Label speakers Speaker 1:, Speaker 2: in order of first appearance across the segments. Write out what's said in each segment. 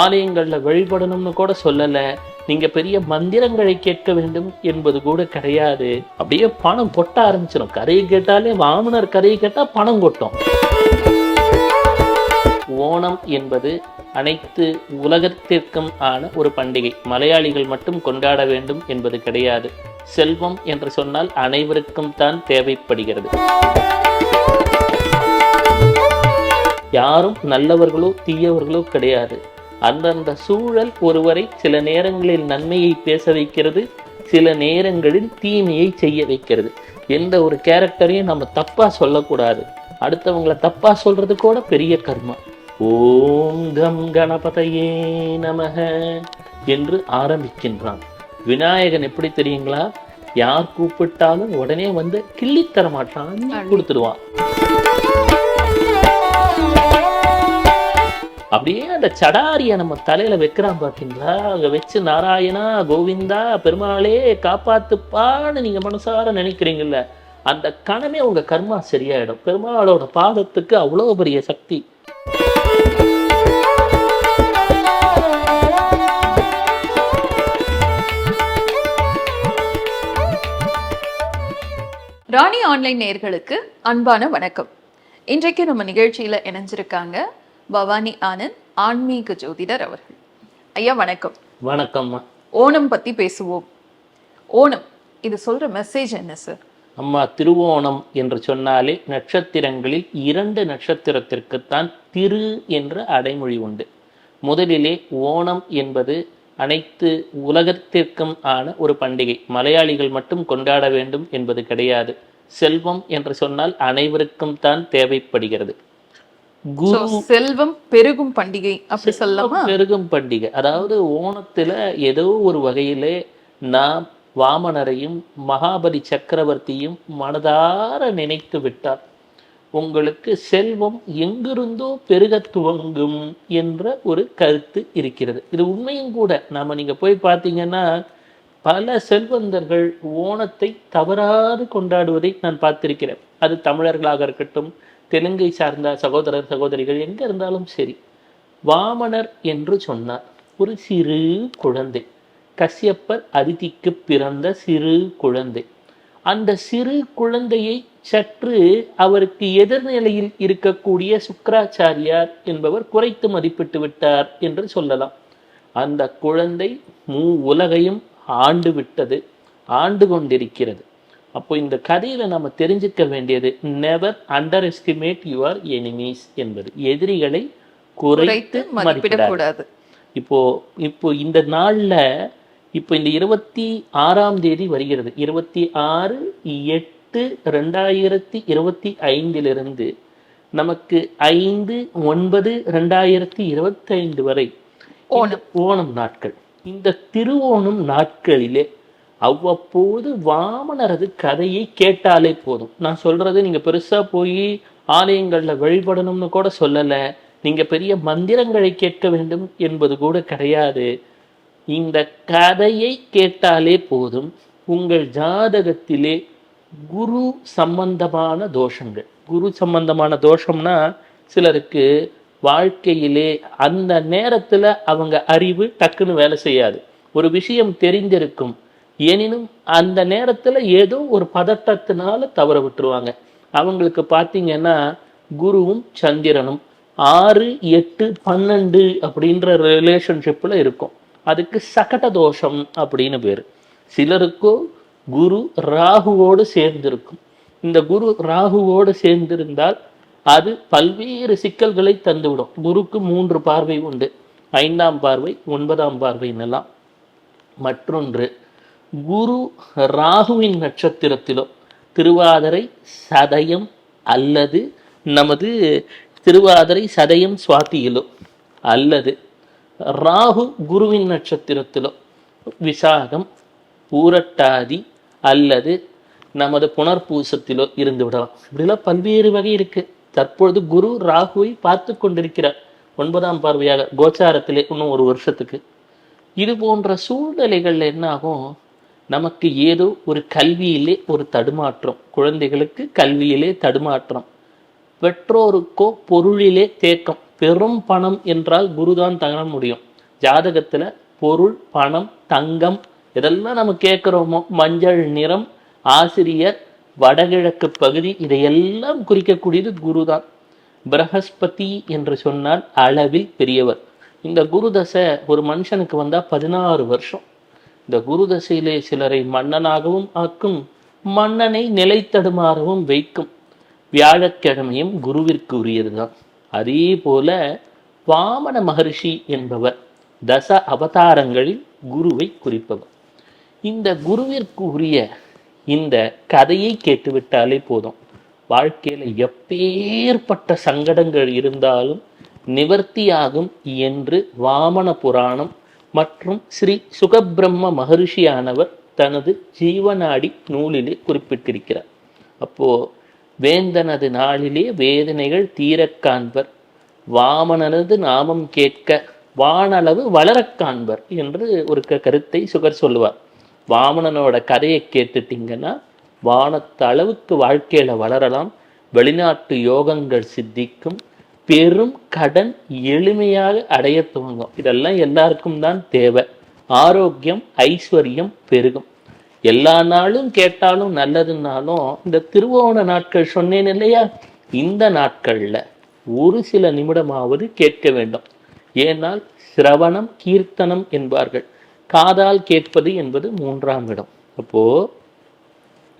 Speaker 1: ஆலயங்கள்ல வழிபடணும்னு கூட சொல்லல. நீங்க பெரிய மந்திரங்களை கேட்க வேண்டும் என்பது கூட கிடையாது. அப்படியே பணம் கொட்ட ஆரம்பிச்சிடும் கதையை கேட்டாலே வாமனர் கதையை கேட்டா பணம் கொட்டும். ஓணம் என்பது அனைத்து உலகத்திற்கும் ஆன ஒரு பண்டிகை. மலையாளிகள் மட்டும் கொண்டாட வேண்டும் என்பது கிடையாது. செல்வம் என்று சொன்னால் அனைவருக்கும் தான் தேவைப்படுகிறது. யாரும் நல்லவர்களோ தீயவர்களோ கிடையாது. அந்தந்த சூழல் ஒருவரை சில நேரங்களில் நன்மையை பேச வைக்கிறது சில நேரங்களில் தீமையை செய்ய வைக்கிறது. எந்த ஒரு கேரக்டரையும் நம்ம தப்பா சொல்லக்கூடாது. அடுத்தவங்கள தப்பா சொல்றது கூட பெரிய கர்மா. ஓம் கம் கணபதையே நமக என்று ஆரம்பிக்கின்றான். விநாயகன் எப்படி தெரியுங்களா? யார் கூப்பிட்டாலும் உடனே வந்து கிள்ளி தர மாட்டான் கொடுத்துடுவான். அப்படியே அந்த சடாரியை நம்ம தலையில வைக்கிறான் பாத்தீங்களா? அங்க வச்சு நாராயணா கோவிந்தா பெருமாளே காப்பாத்துப்பான்னு நீங்க மனசார நினைக்கிறீங்கல்ல அந்த கணமே உங்க கர்மா சரியாயிடும். பெருமாளோட பாதத்துக்கு அவ்வளவு பெரிய சக்தி.
Speaker 2: ராணி ஆன்லைன் நேயர்களுக்கு அன்பான வணக்கம். இன்றைக்கு நம்ம நிகழ்ச்சியில இணைஞ்சிருக்காங்க பவானி ஆனந்த் ஆன்மீக ஜோதிடர் அவர்கள். ஐயா வணக்கம்.
Speaker 1: வணக்கம்மா.
Speaker 2: ஓணம் பத்தி பேசுவோம். ஓணம் இது சொல்ற மெசேஜ் என்ன சார்
Speaker 1: அம்மா திருவோணம் என்று சொன்னாலே நட்சத்திரங்களில் இரண்டு நட்சத்திரத்திற்குத்தான் திரு என்ற அடைமொழி உண்டு. முதலிலே ஓணம் என்பது அனைத்து உலகத்திற்கும் ஆன ஒரு பண்டிகை. மலையாளிகள் மட்டும் கொண்டாட வேண்டும் என்பது கிடையாது. செல்வம் என்று சொன்னால் அனைவருக்கும் தான் தேவைப்படுகிறது.
Speaker 2: செல்வம் பெருகும் பண்டிகை அப்படி சொல்லலாமா?
Speaker 1: பெருகும் பண்டிகை. அதாவது ஓணத்துல ஏதோ ஒரு வகையிலே நாம் வாமனரையும் மகாபலி சக்கரவர்த்தியும் மனதார நினைத்து விட்டார் உங்களுக்கு செல்வம் எங்கிருந்தோ பெருகத் துவங்கும் என்ற ஒரு கருத்து இருக்கிறது. இது உண்மையும் கூட. நாம நீங்க போய் பார்த்தீங்கன்னா பல செல்வந்தர்கள் ஓணத்தை தவறாது கொண்டாடுவதை நான் பார்த்திருக்கிறேன். அது தமிழர்களாக இருக்கட்டும் தெலுங்கை சார்ந்த சகோதரர் சகோதரிகள் எங்கே இருந்தாலும் சரி வாமனர் என்று சொன்னார். ஒரு சிறு குழந்தை கசியப்பர் அதிதிக்கு பிறந்த சிறு குழந்தை. அந்த சிறு குழந்தையை சற்று அவருக்கு எதிர்நிலையில் இருக்கக்கூடிய சுக்கராச்சாரியார் என்பவர் குறைத்து மதிப்பிட்டு விட்டார் என்று சொல்லலாம். அந்த குழந்தை மூ உலகையும் ஆண்டு விட்டது ஆண்டு கொண்டிருக்கிறது. அப்போ இந்த கதையில நம்ம தெரிஞ்சுக்க வேண்டியது never underestimate your enemies என்பது. எதிரிகளை குறைத்து
Speaker 2: மதிப்பிடக்கூடாது
Speaker 1: இப்போ இப்போ இந்த நாள்ல இப்போ இந்த இருபத்தி ஆறாம் தேதி வருகிறது. இருபத்தி ஆறு எட்டு ரெண்டாயிரத்தி இருபத்தி ஐந்திலிருந்து நமக்கு ஐந்து ஒன்பது ரெண்டாயிரத்தி இருபத்தி ஐந்து வரை இந்த ஓணம் நாட்கள். இந்த திருவோணம் நாட்களிலே அவ்வப்போது வாமனரது கதையை கேட்டாலே போதும். நான் சொல்றது நீங்க பெருசா போய் ஆலயங்களில் வழிபடணும்னு கூட சொல்லலை. நீங்க பெரிய மந்திரங்களை கேட்க வேண்டும் என்பது கூட கிடையாது. இந்த கதையை கேட்டாலே போதும். உங்கள் ஜாதகத்திலே குரு சம்பந்தமான தோஷங்கள். குரு சம்பந்தமான தோஷம்னா சிலருக்கு வாழ்க்கையிலே அந்த நேரத்தில் அவங்க அறிவு டக்குன்னு வேலை செய்யாது. ஒரு விஷயம் தெரிந்திருக்கும். எனினும் அந்த நேரத்தில் ஏதோ ஒரு பதட்டத்தினால தவற விட்டுருவாங்க. அவங்களுக்கு பார்த்தீங்கன்னா குருவும் சந்திரனும் ஆறு எட்டு பன்னெண்டு அப்படின்ற ரிலேஷன்ஷிப்பில் இருக்கும். அதுக்கு சகட தோஷம் அப்படின்னு பேர். சிலருக்கோ குரு ராகுவோடு சேர்ந்திருக்கும். இந்த குரு ராகுவோடு சேர்ந்திருந்தால் அது பல்வேறு சிக்கல்களை தந்துவிடும். குருக்கு மூன்று பார்வை உண்டு. ஐந்தாம் பார்வை ஒன்பதாம் பார்வைன்னெல்லாம் மற்றொன்று குரு ராகுவின் நட்சத்திரத்திலோ திருவாதிரை சதயம் அல்லது நமது திருவாதிரை சதயம் சுவாத்தியிலோ அல்லது ராகு குருவின் நட்சத்திரத்திலோ விசாகம் பூரட்டாதி அல்லது நமது புனர்பூசத்திலோ இருந்து விடலாம். இப்படிலாம் பல்வேறு வகை இருக்கு. தற்பொழுது குரு ராகுவை பார்த்து கொண்டிருக்கிறார். ஒன்பதாம் பார்வையாக கோச்சாரத்திலே இன்னும் ஒரு வருஷத்துக்கு. இது போன்ற சூழ்நிலைகள் என்ன ஆகும் நமக்கு ஏதோ ஒரு கல்வியிலே ஒரு தடுமாற்றம். குழந்தைகளுக்கு கல்வியிலே தடுமாற்றம். பெற்றோருக்கோ பொருளிலே தேக்கம். பெரும் பணம் என்றால் குருதான் தர முடியும். ஜாதகத்துல பொருள் பணம் தங்கம் இதெல்லாம் நம்ம கேட்குறோமோ. மஞ்சள் நிறம் ஆசிரியர் வடகிழக்கு பகுதி இதையெல்லாம் குறிக்கக்கூடியது குருதான். பிரகஸ்பதி என்று சொன்னால் அளவில் பெரியவர். இந்த குரு தசை ஒரு மனுஷனுக்கு வந்தா பதினாறு வருஷம். இந்த குரு தசையிலே சிலரை மன்னனாகவும் ஆக்கும் மன்னனை நிலைத்தடுமாறவும் வைக்கும். வியாழக்கிழமையும் குருவிற்கு உரியதுதான் அதே போல வாமன மகர்ஷி என்பவர் தச அவதாரங்களில் குருவை குறிப்பவர். இந்த குருவிற்கு உரிய இந்த கதையை கேட்டுவிட்டாலே போதும். வாழ்க்கையில எப்பேற்பட்ட சங்கடங்கள் இருந்தாலும் நிவர்த்தியாகும் என்று வாமன புராணம் மற்றும் ஸ்ரீ சுகபிரம்ம மகரிஷியானவர் தனது ஜீவநாடி நூலிலே குறிப்பிட்டிருக்கிறார். அப்போ வேந்தனது நாளிலே வேதனைகள் தீரக் காண்பர் வாமனனது நாமம் கேட்க வானளவு வளரக் காண்பர் என்று ஒரு க- கருத்தை சுகர் சொல்லுவார். வாமனனோட கதையை கேட்டுட்டீங்கன்னா வானத்தளவுக்கு அளவுக்கு வாழ்க்கையில வளரலாம் வெளிநாட்டு யோகங்கள் சித்திக்கும் பெரும் கடன் எளிமையாக அடைய துவங்கும். இதெல்லாம் எல்லாருக்கும் தான் தேவை. ஆரோக்கியம் ஐஸ்வர்யம் பெருகும். எல்லா நாளும் கேட்டாலும் நல்லதுன்னாலும் இந்த திருவோண நாட்கள் சொன்னேன் இல்லையா? இந்த நாட்கள்ல ஒரு சில நிமிடமாவது கேட்க வேண்டும். ஏனால் சிரவணம் கீர்த்தனம் என்பார்கள். காதால் கேட்பது என்பது மூன்றாம் இடம். அப்போ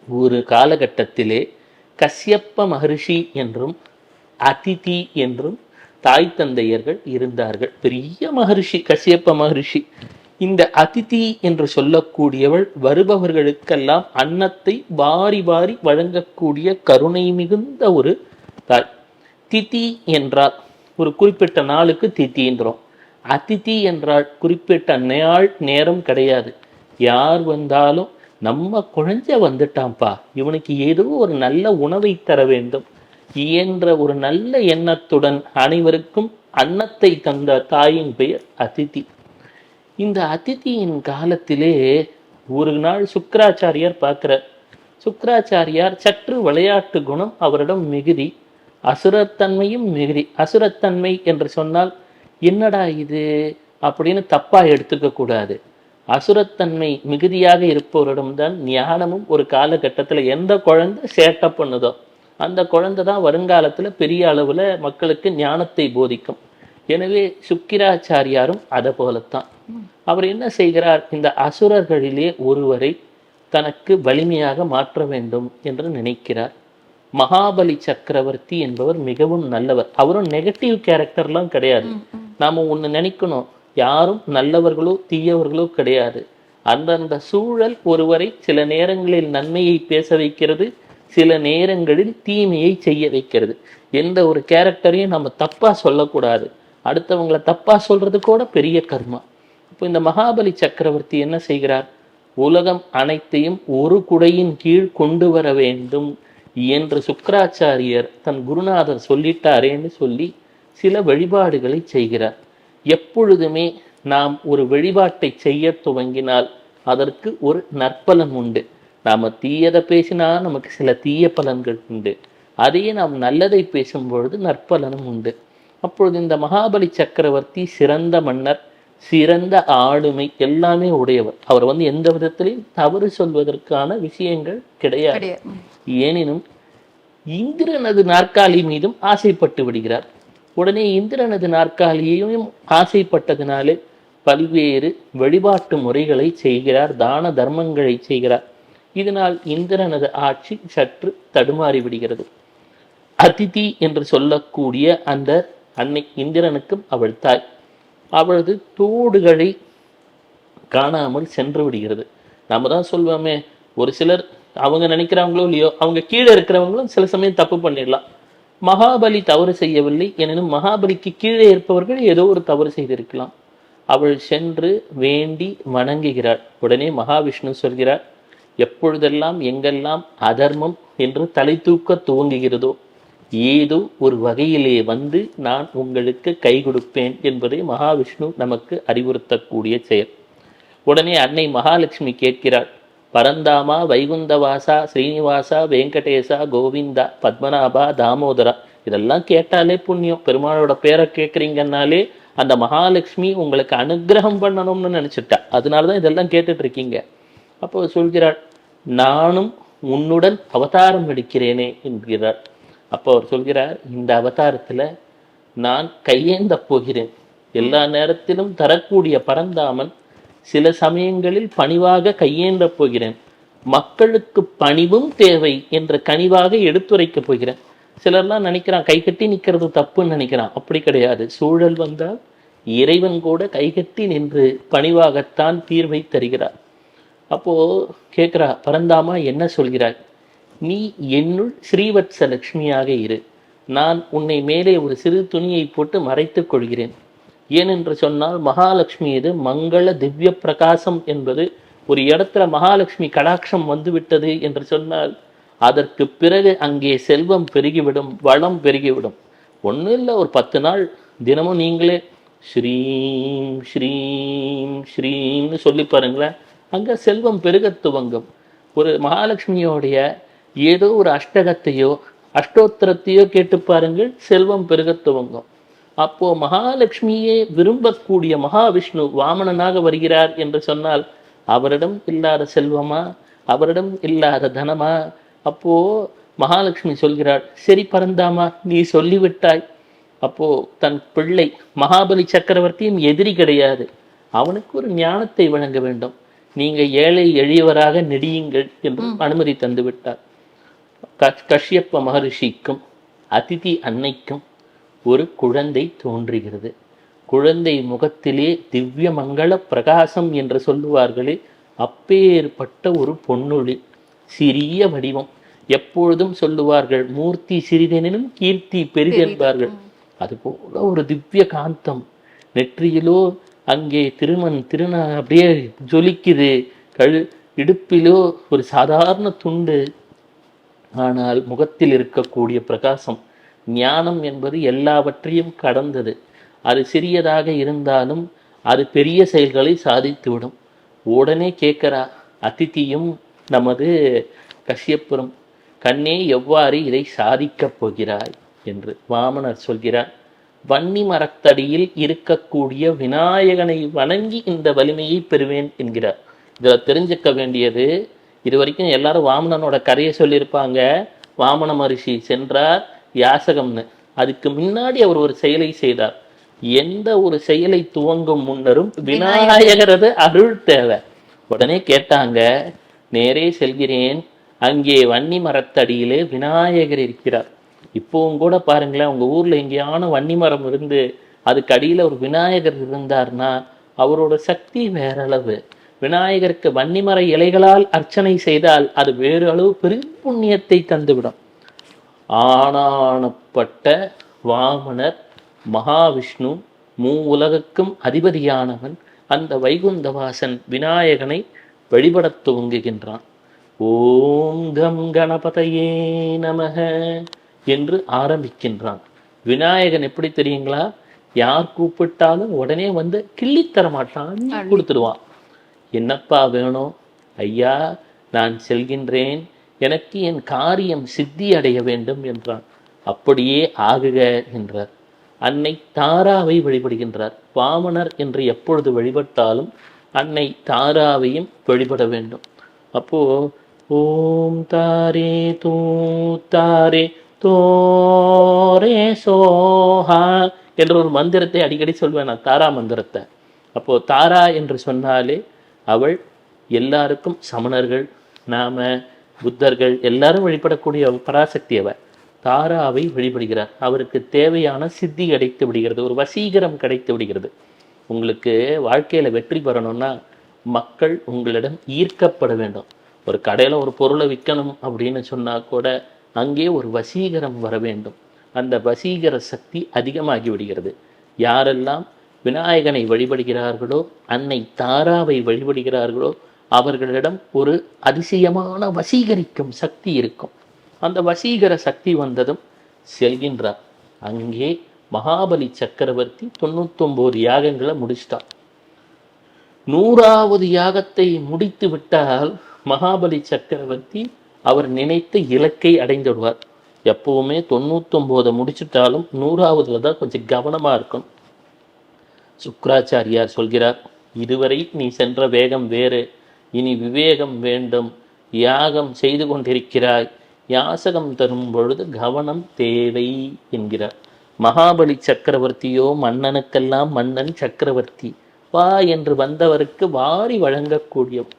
Speaker 1: ஒரு காலகட்டத்திலே கஷ்யப்ப மகரிஷி என்றும் அதிதி என்றும் தாய் தந்தையர்கள் இருந்தார்கள். பெரிய மகரிஷி கசியப்ப மகரிஷி. இந்த அதிதி என்று சொல்லக்கூடியவள் வருபவர்களுக்கெல்லாம் அன்னத்தை வாரி வாரி வழங்கக்கூடிய கருணை மிகுந்த ஒரு தாய். திதி என்றால் ஒரு குறிப்பிட்ட நாளுக்கு திதின்றோம். அதிதி என்றால் குறிப்பிட்ட நாள் நேரம் கிடையாது. யார் வந்தாலும் நம்ம குழந்தை வந்துட்டான்ப்பா இவனுக்கு ஏதோ ஒரு நல்ல உணவை தர வேண்டும். இயன்ற ஒரு நல்ல எண்ணத்துடன் அனைவருக்கும் அன்னத்தை தந்த தாயின் பெயர் அதிதி. இந்த அதிதியின் காலத்திலே ஒரு நாள் சுக்கராச்சாரியார் பார்க்கிறார். சுக்கராச்சாரியார் சற்று விளையாட்டு குணம் அவரிடம் மிகுதி அசுரத்தன்மையும் மிகுதி. அசுரத்தன்மை என்று சொன்னால் என்னடா இது? அப்படின்னு தப்பாக எடுத்துக்க கூடாது. அசுரத்தன்மை மிகுதியாக இருப்பவரிடம்தான் ஞானமும் ஒரு காலகட்டத்தில் எந்த குழந்தை சேட்டை பண்ணுதோ. அந்த குழந்தை தான் வருங்காலத்துல பெரிய அளவுல மக்களுக்கு ஞானத்தை போதிக்கும். எனவே சுக்கிராச்சாரியாரும் அதை போலத்தான். அவர் என்ன செய்கிறார்? இந்த அசுரர்களிலே ஒருவரை தனக்கு வலிமையாக மாற்ற வேண்டும் என்று நினைக்கிறார். மகாபலி சக்கரவர்த்தி என்பவர் மிகவும் நல்லவர். அவரும் நெகட்டிவ் கேரக்டர்லாம் கிடையாது. நாம ஒண்ணு நினைக்கணும். யாரும் நல்லவர்களோ தீயவர்களோ கிடையாது. அந்தந்த சூழல் ஒருவரை சில நேரங்களில் நன்மையை பேச வைக்கிறது சில நேரங்களில் தீமையை செய்ய வைக்கிறது. எந்த ஒரு கேரக்டரையும் நம்ம தப்பாக சொல்லக்கூடாது. அடுத்தவங்களை தப்பாக சொல்கிறது கூட பெரிய கர்மா. இப்போ இந்த மகாபலி சக்கரவர்த்தி என்ன செய்கிறார்? உலகம் அனைத்தையும் ஒரு குடையின் கீழ் கொண்டு வர வேண்டும் என்று சுக்கராச்சாரியர் தன் குருநாதர் சொல்லிட்டாரேன்னு சொல்லி சில வழிபாடுகளை செய்கிறார். எப்பொழுதுமே நாம் ஒரு வழிபாட்டை செய்ய துவங்கினால் அதற்கு ஒரு நற்பலன் உண்டு. நாம தீயதை பேசினா நமக்கு சில தீய பலன்கள் உண்டு. அதையே நாம் நல்லதை பேசும் பொழுது நற்பலனும் உண்டு. அப்பொழுது இந்த மகாபலி சக்கரவர்த்தி சிறந்த மன்னர் சிறந்த ஆளுமை எல்லாமே உடையவர். அவர் வந்து எந்த விதத்திலையும் தவறு சொல்வதற்கான விஷயங்கள் கிடையாது.
Speaker 2: கிடையாது. ம்.
Speaker 1: எனினும் இந்திரனது நாற்காலி மீதும் ஆசைப்பட்டு விடுகிறார். உடனே இந்திரனது நாற்காலியையும் ஆசைப்பட்டதினாலே பல்வேறு வழிபாட்டு முறைகளை செய்கிறார் தான தர்மங்களை செய்கிறார். இதனால் இந்திரனது ஆட்சி சற்று தடுமாறி விடுகிறது. அதிதி என்று சொல்லக்கூடிய அந்த அன்னை இந்திரனுக்கும் அவள் தாய். அவளது தோடுகளை காணாமல் சென்று விடுகிறது. நம்ம தான் சொல்வோமே ஒரு சிலர் அவங்க நினைக்கிறாங்களோ இல்லையோ அவங்க கீழே இருக்கிறவங்களும் சில சமயம் தப்பு பண்ணிடலாம். மகாபலி தவறு செய்யவில்லை எனினும் மகாபலிக்கு கீழே இருப்பவர்கள் ஏதோ ஒரு தவறு செய்திருக்கலாம். அவள் சென்று வேண்டி வணங்குகிறாள். உடனே மகாவிஷ்ணு சொல்கிறார் எப்பொழுதெல்லாம் எங்கெல்லாம் அதர்மம் என்று தலை தூக்க துவங்குகிறதோ ஏதோ ஒரு வகையிலே வந்து நான் உங்களுக்கு கை கொடுப்பேன் என்பதை மகாவிஷ்ணு நமக்கு அறிவுறுத்தக்கூடிய செயல். உடனே அன்னை மகாலட்சுமி கேட்கிறாள் பரந்தாமா வைகுந்தவாசா ஸ்ரீனிவாசா வெங்கடேசா கோவிந்தா பத்மநாபா தாமோதரா? இதெல்லாம் கேட்டாலே புண்ணியம். பெருமாளோட பேரை கேட்குறீங்கன்னாலே அந்த மகாலட்சுமி உங்களுக்கு அனுக்கிரகம் பண்ணணும்னு நினைச்சிட்டா. அதனால தான் இதெல்லாம் கேட்டுட்டு இருக்கீங்க. அப்போ சொல்கிறாள் நானும் உன்னுடன் அவதாரம் எடுக்கிறேனே என்கிறார். அப்போ அவர் சொல்கிறார் இந்த அவதாரத்துல நான் கையேந்த போகிறேன். எல்லா நேரத்திலும் தரக்கூடிய பரந்தாமன் சில சமயங்களில் பணிவாக கையேந்த போகிறேன். மக்களுக்கு பணிவும் தேவை என்ற கனிவாக எடுத்துரைக்கப் போகிறேன். சிலர்லாம் நினைக்கிறான் கை கட்டி நிற்கிறது தப்புன்னு நினைக்கிறான். அப்படி கிடையாது. சூழல் வந்தால் இறைவன் கூட கைகட்டி நின்று பணிவாகத்தான் தீர்வை தருகிறார். அப்போது கேட்குறா பரந்தாமா என்ன சொல்கிறாய்? நீ என்னுள் ஸ்ரீவத்ச லக்ஷ்மியாக இரு. நான் உன்னை மேலே ஒரு சிறு துணியை போட்டு மறைத்துக் கொள்கிறேன். ஏனென்று சொன்னால் மகாலட்சுமி இது மங்கள திவ்ய பிரகாசம் என்பது ஒரு இடத்துல மகாலட்சுமி கடாட்சம் வந்துவிட்டது என்று சொன்னால் அதற்கு பிறகு அங்கே செல்வம் பெருகிவிடும் வளம் பெருகிவிடும். ஒன்றும் இல்லை ஒரு பத்து நாள் தினமும் நீங்களே ஸ்ரீம் ஸ்ரீம் ஸ்ரீம்னு சொல்லி பாருங்களேன். அங்கே செல்வம் பெருக துவங்கும். ஒரு மகாலட்சுமியோடைய ஏதோ ஒரு அஷ்டகத்தையோ அஷ்டோத்திரத்தையோ கேட்டு பாருங்கள் செல்வம் பெருக துவங்கும். அப்போ மகாலட்சுமியே விரும்பக்கூடிய மகாவிஷ்ணு வாமனனாக வருகிறார் என்று சொன்னால் அவரிடம் இல்லாத செல்வமா? அவரிடம் இல்லாத தனமா? அப்போ மகாலட்சுமி சொல்கிறாள் சரி பரந்தாமா நீ சொல்லிவிட்டாய். அப்போ தன் பிள்ளை மகாபலி சக்கரவர்த்தியும் எதிரி கிடையாது. அவனுக்கு ஒரு ஞானத்தை வழங்க வேண்டும். நீங்க ஏழை எளியவராக நெடியுங்கள் என்று அனுமதி தந்து விட்டார் க- கஷ்யப்ப மகரிஷிக்கும் அதிதி அன்னைக்கும் ஒரு குழந்தை தோன்றுகிறது. குழந்தை முகத்திலே திவ்ய மங்கள பிரகாசம் என்று சொல்லுவார்களே அப்பேற்பட்ட ஒரு பொன்னொழி சிறிய வடிவம். எப்பொழுதும் சொல்லுவார்கள் மூர்த்தி சிறிதெனினும் கீர்த்தி பெரிதென்பார்கள். அதுபோல ஒரு திவ்ய காந்தம். நெற்றியிலோ அங்கே திருமண் திருநா அப்படியே ஜொலிக்குது. கழு இடுப்பிலோ ஒரு சாதாரண துண்டு. ஆனால் முகத்தில் இருக்கக்கூடிய பிரகாசம் ஞானம் என்பது எல்லாவற்றையும் கடந்தது. அது சிறியதாக இருந்தாலும் அது பெரிய செயல்களை சாதித்துவிடும். உடனே கேட்கிறா அதித்தியும் நமது கஷ்யப்புறம் கண்ணே எவ்வாறு இதை சாதிக்கப் போகிறாய்? என்று வாமனர் சொல்கிறார். வன்னி மரத்தடியில் இருக்கக்கூடிய விநாயகனை வணங்கி இந்த வலிமையை பெறுவேன் என்கிறார். இதுல தெரிஞ்சுக்க வேண்டியது இது வரைக்கும் எல்லாரும் வாமனனோட கதையை சொல்லியிருப்பாங்க. வாமன மகரிஷி சென்றார் யாசகம்னு. அதுக்கு முன்னாடி அவர் ஒரு செயலை செய்தார். எந்த ஒரு செயலை துவங்கும் முன்னரும் விநாயகரது அருள் தேவை. உடனே கேட்டாங்க நேரே செல்கிறேன். அங்கே வன்னி மரத்தடியிலே விநாயகர் இருக்கிறார். இப்போவும் கூட பாருங்களேன் உங்கள் ஊரில் எங்கேயான வன்னி மரம் இருந்து அதுக்கு அடியில ஒரு விநாயகர் இருந்தார்னா அவரோட சக்தி வேற அளவு. விநாயகருக்கு வன்னிமர இலைகளால் அர்ச்சனை செய்தால் அது வேறு அளவு பெரும் புண்ணியத்தை தந்துவிடும். ஆனானப்பட்ட வாமனர் மகாவிஷ்ணு மூ உலகுக்கும் அதிபதியானவன் அந்த வைகுந்தவாசன் விநாயகனை வழிபடத் துவங்குகின்றான். ஓம் கம் கணபதையே நமக. என்று ஆரம்பிக்கின்றான். விநாயகன் எப்படி தெரியுங்களா? யார் கூப்பிட்டாலும் உடனே வந்து கிள்ளித் தர மாட்டான். கொடுத்துடுவான். என்னப்பா வேணும்? ஐயா நான் செல்கின்றேன். எனக்கு என் காரியம் சித்தி அடைய வேண்டும் என்றான். அப்படியே ஆகுக என்றார். அன்னை தாராவை வழிபடுகின்றார். வாமனர் என்று எப்பொழுது வழிபட்டாலும் அன்னை தாராவையும் வழிபட வேண்டும். அப்போ ஓம் தாரே தூ தாரே தோரே சோஹா என்ற ஒரு மந்திரத்தை அடிக்கடி சொல்வேன் நான் தாரா மந்திரத்தை. அப்போது தாரா என்று சொன்னாலே அவள் எல்லாருக்கும் சமணர்கள் நாம புத்தர்கள் எல்லாரும் வழிபடக்கூடிய பராசக்தி அவ தாராவை வழிபடுகிறார். அவருக்கு தேவையான சித்தி கிடைத்து விடுகிறது ஒரு வசீகரம் கிடைத்து விடுகிறது. உங்களுக்கு வாழ்க்கையில் வெற்றி பெறணும்னா மக்கள் உங்களிடம் ஈர்க்கப்பட வேண்டும். ஒரு கடையில் ஒரு பொருளை விற்கணும் அப்படின்னு சொன்னால் கூட அங்கே ஒரு வசீகரம் வர வேண்டும். அந்த வசீகர சக்தி அதிகமாகி விடுகிறது. யாரெல்லாம் விநாயகனை வழிபடுகிறார்களோ அன்னை தாராவை வழிபடுகிறார்களோ அவர்களிடம் ஒரு அதிசயமான வசீகரிக்கும் சக்தி இருக்கும். அந்த வசீகர சக்தி வந்ததும் செல்கின்றார். அங்கே மகாபலி சக்கரவர்த்தி தொண்ணூத்தொன்பது யாகங்களை முடிச்சிட்டார். நூறாவது யாகத்தை முடித்து விட்டால் மகாபலி சக்கரவர்த்தி அவர் நினைத்த இலக்கை அடைந்துவிடுவார் எப்பவுமே தொண்ணூத்தொம்போதை முடிச்சிட்டாலும் நூறாவதுல தான் கொஞ்சம் கவனமா இருக்கணும். சுக்ராச்சாரியார் சொல்கிறார் இதுவரை நீ சென்ற வேகம் வேறு. இனி விவேகம் வேண்டும். யாகம் செய்து கொண்டிருக்கிறாய். யாசகம் தரும் பொழுது கவனம் தேவை என்கிறார். மகாபலி சக்கரவர்த்தியோ மன்னனுக்கெல்லாம் மன்னன் சக்கரவர்த்தி. வா என்று வந்தவருக்கு வாரி வழங்கக்கூடியவர்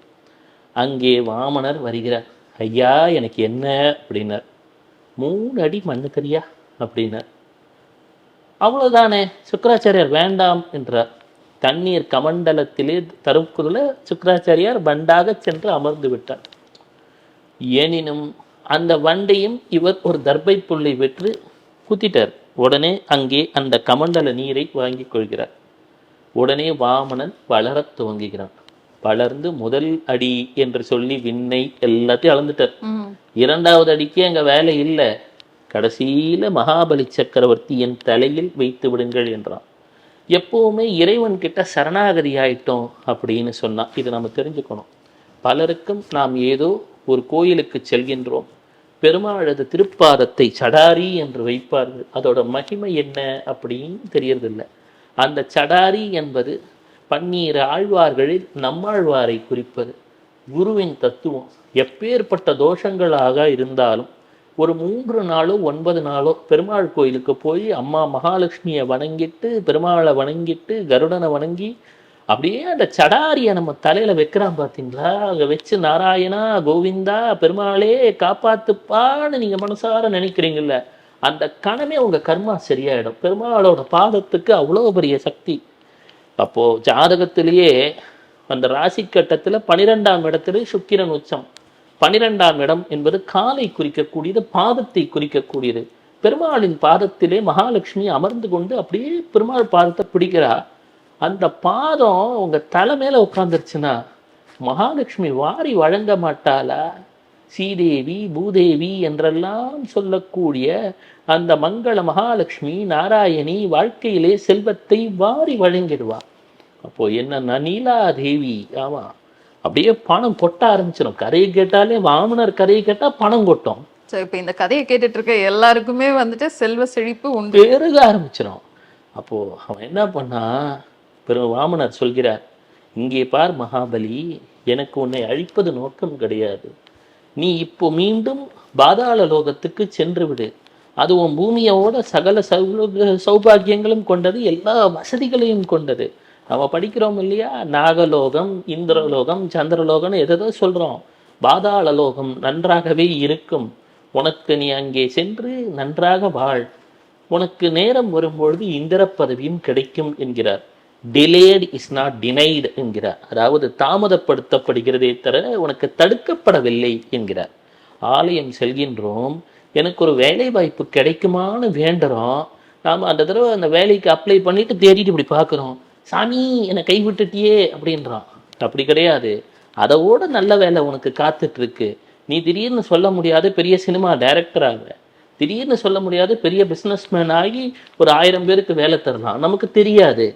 Speaker 1: அங்கே வாமனர் வருகிறார். ஐயா எனக்கு என்ன? அப்படின்னார். மூணு அடி மண்ணு அப்படின்னார். அவ்வளோதானே சுக்கராச்சாரியார் வேண்டாம் என்றார். தண்ணீர் கமண்டலத்திலே தருக்குள்ள சுக்கராச்சாரியார் வண்டாக சென்று அமர்ந்து விட்டார். எனினும் அந்த வண்டையும் இவர் ஒரு தர்பை புள்ளை வெற்று குத்திட்டார். உடனே அங்கே அந்த கமண்டல நீரை வாங்கிக் கொள்கிறார். உடனே வாமனன் வளரத் துவங்குகிறான். வளர்ந்து முதல் அடி என்று சொல்லி விண்ணை எல்லாத்தையும் அளந்துட்டார். இரண்டாவது அடிக்கு அங்க வேலை இல்லை. கடைசியில மகாபலி சக்கரவர்த்தி என் தலையில் வைத்து விடுங்கள் என்றான். எப்பவுமே இறைவன் கிட்ட சரணாகதி ஆயிட்டோம் அப்படின்னு சொன்னா இது நம்ம தெரிஞ்சுக்கணும். பலருக்கும் நாம் ஏதோ ஒரு கோயிலுக்கு செல்கின்றோம். பெருமாளது திருப்பாதத்தை சடாரி என்று வைப்பார்கள். அதோட மகிமை என்ன அப்படின்னு தெரியறதில்லை. அந்த சடாரி என்பது பன்னீர் ஆழ்வார்களில் நம்மாழ்வாரை குறிப்பது. குருவின் தத்துவம் எப்பேற்பட்ட தோஷங்களாக இருந்தாலும் ஒரு மூன்று நாளோ ஒன்பது நாளோ பெருமாள் கோயிலுக்கு போய் அம்மா மகாலட்சுமியை வணங்கிட்டு பெருமாளை வணங்கிட்டு கருடனை வணங்கி அப்படியே அந்த சடாரியை நம்ம தலையில வைக்கிறான் பார்த்தீங்களா? அங்கே வச்சு நாராயணா கோவிந்தா பெருமாளே காப்பாத்துப்பான்னு நீங்க மனசார நினைக்கிறீங்கல்ல அந்த கணமே உங்க கர்மா சரியாயிடும். பெருமாளோட பாதத்துக்கு அவ்வளோ பெரிய சக்தி. அப்போ ஜாதகத்திலேயே அந்த ராசி கட்டத்துல பனிரெண்டாம் இடத்துல சுக்கிரன் உச்சம். பனிரெண்டாம் இடம் என்பது காலை குறிக்கக்கூடியது பாதத்தை குறிக்கக்கூடியது. பெருமாளின் பாதத்திலே மகாலட்சுமி அமர்ந்து கொண்டு அப்படியே பெருமாள் பாதத்தை பிடிக்கிறா. அந்த பாதம் உங்க தலை மேல உட்காந்துருச்சுன்னா மகாலட்சுமி வாரி வழங்க மாட்டாளா. ஸ்ரீதேவி பூதேவி என்றெல்லாம் சொல்லக்கூடிய அந்த மங்கள மகாலட்சுமி நாராயணி வாழ்க்கையிலே செல்வத்தை வாரி வழங்கிடுவா. அப்போ என்னன்னா நீலாதேவி ஆமா. அப்படியே பணம் கொட்ட ஆரம்பிச்சிடும் கரையை கேட்டாலே வாமனர் கரையை கேட்டா பணம் கொட்டும்.
Speaker 2: ஸோ இப்போ இந்த கதையை கேட்டுட்டு இருக்க எல்லாருக்குமே வந்துட்டு செல்வ செழிப்பு உண்டு.
Speaker 1: பெருக ஆரம்பிச்சிடும் அப்போ அவன் என்ன பண்ணா பெரு வாமனர் சொல்கிறார் இங்கே பார் மகாபலி எனக்கு உன்னை அழிப்பது நோக்கம் கிடையாது. நீ இப்போ மீண்டும் பாதாள லோகத்துக்கு சென்று விடு. அது உன் பூமியோட சகல சௌல சௌபாகியங்களும் கொண்டது எல்லா வசதிகளையும் கொண்டது. நம்ம படிக்கிறோம் இல்லையா? நாகலோகம் இந்திரலோகம் சந்திரலோகம்னு எதோ சொல்கிறோம் பாதாள லோகம் நன்றாகவே இருக்கும். உனக்கு நீ அங்கே சென்று நன்றாக வாழ். உனக்கு நேரம் வரும்பொழுது இந்திர பதவியும் கிடைக்கும் என்கிறார். டிலேட் இஸ் நாட் டினைடு என்கிறார். அதாவது தாமதப்படுத்தப்படுகிறதே தவிர உனக்கு தடுக்கப்படவில்லை என்கிறார். ஆலயம் செல்கின்றோம். எனக்கு ஒரு வேலை வாய்ப்பு கிடைக்குமான்னு வேண்டுறோம். நாம் அந்த தடவை அந்த வேலைக்கு அப்ளை பண்ணிட்டு தேடிட்டு இப்படி பார்க்குறோம். சாமி என்னை கைவிட்டுட்டியே அப்படின்றான். அப்படி கிடையாது. அதோட நல்ல வேலை உனக்கு காத்துட்டு இருக்கு நீ திடீர்னு சொல்ல முடியாத பெரிய சினிமா டைரக்டர் ஆக. திடீர்னு சொல்ல முடியாத பெரிய பிஸ்னஸ்மேன் ஆகி ஒரு ஆயிரம் பேருக்கு வேலை தரலாம். நமக்கு தெரியாது.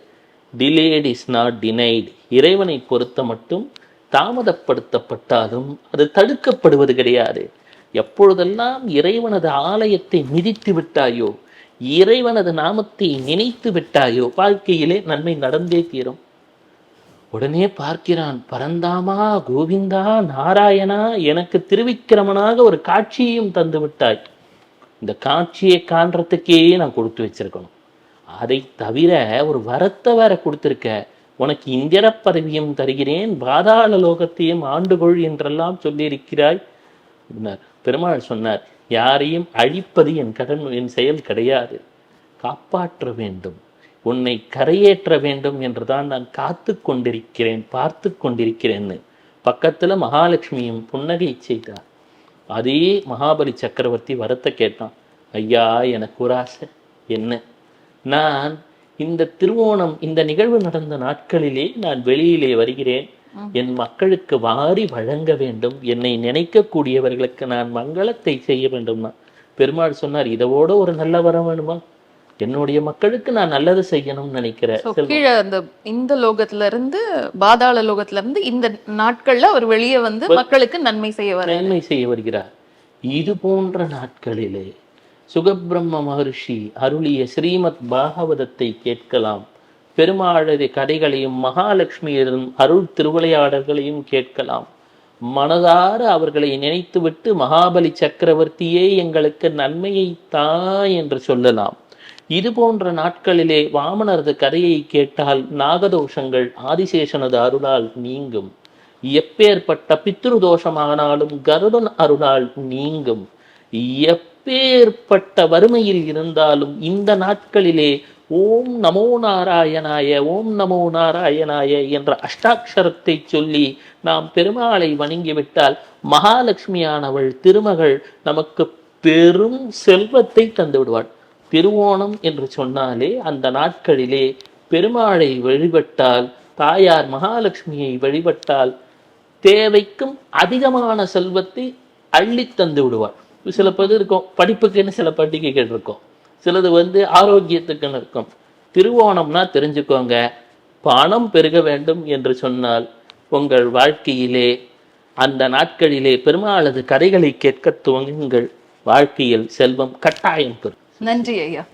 Speaker 1: டிலேட் இஸ் நாட் டினைடு இறைவனை பொறுத்த மட்டும் தாமதப்படுத்தப்பட்டாலும் அது தடுக்கப்படுவது கிடையாது. எப்பொழுதெல்லாம் இறைவனது ஆலயத்தை மிதித்து விட்டாயோ இறைவனது நாமத்தை நினைத்து விட்டாயோ? வாழ்க்கையிலே நன்மை நடந்தே தீரும். உடனே பார்க்கிறான் பரந்தாமா கோவிந்தா நாராயணா எனக்கு திருவிக்கிரமனாக ஒரு காட்சியையும் தந்து விட்டாய். இந்த காட்சியை காண்றதுக்கே நான் கொடுத்து வச்சிருக்கணும். அதை தவிர ஒரு வரத்தை வேற கொடுத்துருக்க. உனக்கு இந்திர பதவியும் தருகிறேன் பாதாள லோகத்தையும் ஆண்டுகொள் என்றெல்லாம் சொல்லியிருக்கிறாய். பெருமாள் சொன்னார் யாரையும் அழிப்பது என் கடன் என் செயல் கிடையாது. காப்பாற்ற வேண்டும். உன்னை கரையேற்ற வேண்டும் என்றுதான் நான் காத்து கொண்டிருக்கிறேன் பார்த்து கொண்டிருக்கிறேன்னு. பக்கத்தில் மகாலட்சுமியும் புன்னகை செய்தார் அதே மகாபலி சக்கரவர்த்தி வரத்தை கேட்டான். ஐயா எனக்கு ஒரு ஆசை. என்ன? நான் இந்த திருவோணம் இந்த நிகழ்வு நடந்த நாட்களிலே நான் வெளியிலே வருகிறேன். என் மக்களுக்கு வாரி வழங்க வேண்டும். என்னை நினைக்கக்கூடியவர்களுக்கு நான் மங்களத்தை செய்ய வேண்டும்னா பெருமாள் சொன்னார் இதோட ஒரு நல்ல வரம் வேணுமா? என்னுடைய மக்களுக்கு நான் நல்லது செய்யணும்னு நினைக்கிறேன்
Speaker 2: கீழே அந்த இந்த லோகத்துல இருந்து பாதாள லோகத்துல இருந்து இந்த நாட்கள்ல அவர் வெளியே வந்து மக்களுக்கு நன்மை செய்ய
Speaker 1: நன்மை செய்ய வருகிறார். இது போன்ற நாட்களிலே சுகபிரம்ம மகர்ஷி அருளிய ஸ்ரீமத் பாகவதத்தை கேட்கலாம். பெருமாளது கதைகளையும் மகாலட்சுமியரும் அருள் திருவிளையாடல்களையும் கேட்கலாம். மனதார அவர்களை நினைத்துவிட்டு மகாபலி சக்கரவர்த்தியே எங்களுக்கு நன்மையை தா என்று சொல்லலாம். இது போன்ற நாட்களிலே வாமனரது கதையை கேட்டால் நாகதோஷங்கள் ஆதிசேஷனது அருளால் நீங்கும். எப்பேற்பட்ட பித்ரு தோஷமானாலும் கருடன் அருளால் நீங்கும். எப்பேற்பட்ட வறுமையில் இருந்தாலும் இந்த நாட்களிலே ஓம் நமோ நாராயணாய ஓம் நமோ நாராயணாய என்ற அஷ்டாட்சரத்தை சொல்லி நாம் பெருமாளை வணங்கிவிட்டால் மகாலட்சுமியானவள் திருமகள் நமக்கு பெரும் செல்வத்தை தந்து விடுவாள். திருவோணம் என்று சொன்னாலே அந்த நாட்களிலே பெருமாளை வழிபட்டால் தாயார் மகாலட்சுமியை வழிபட்டால் தேவைக்கும் அதிகமான செல்வத்தை அள்ளி தந்து விடுவாள். சில பேர் இருக்கும் படிப்புக்குன்னு சில பண்டிகைகள் இருக்கும் சிலது வந்து ஆரோக்கியத்துக்குன்னு இருக்கும். திருவோணம்னா தெரிஞ்சுக்கோங்க. பணம் பெருக வேண்டும் என்று சொன்னால் உங்கள் வாழ்க்கையிலே அந்த நாட்களிலே பெருமாளது கதைகளை கேட்க துவங்குங்கள். வாழ்க்கையில் செல்வம் கட்டாயம் பெறும்.
Speaker 2: நன்றி ஐயா.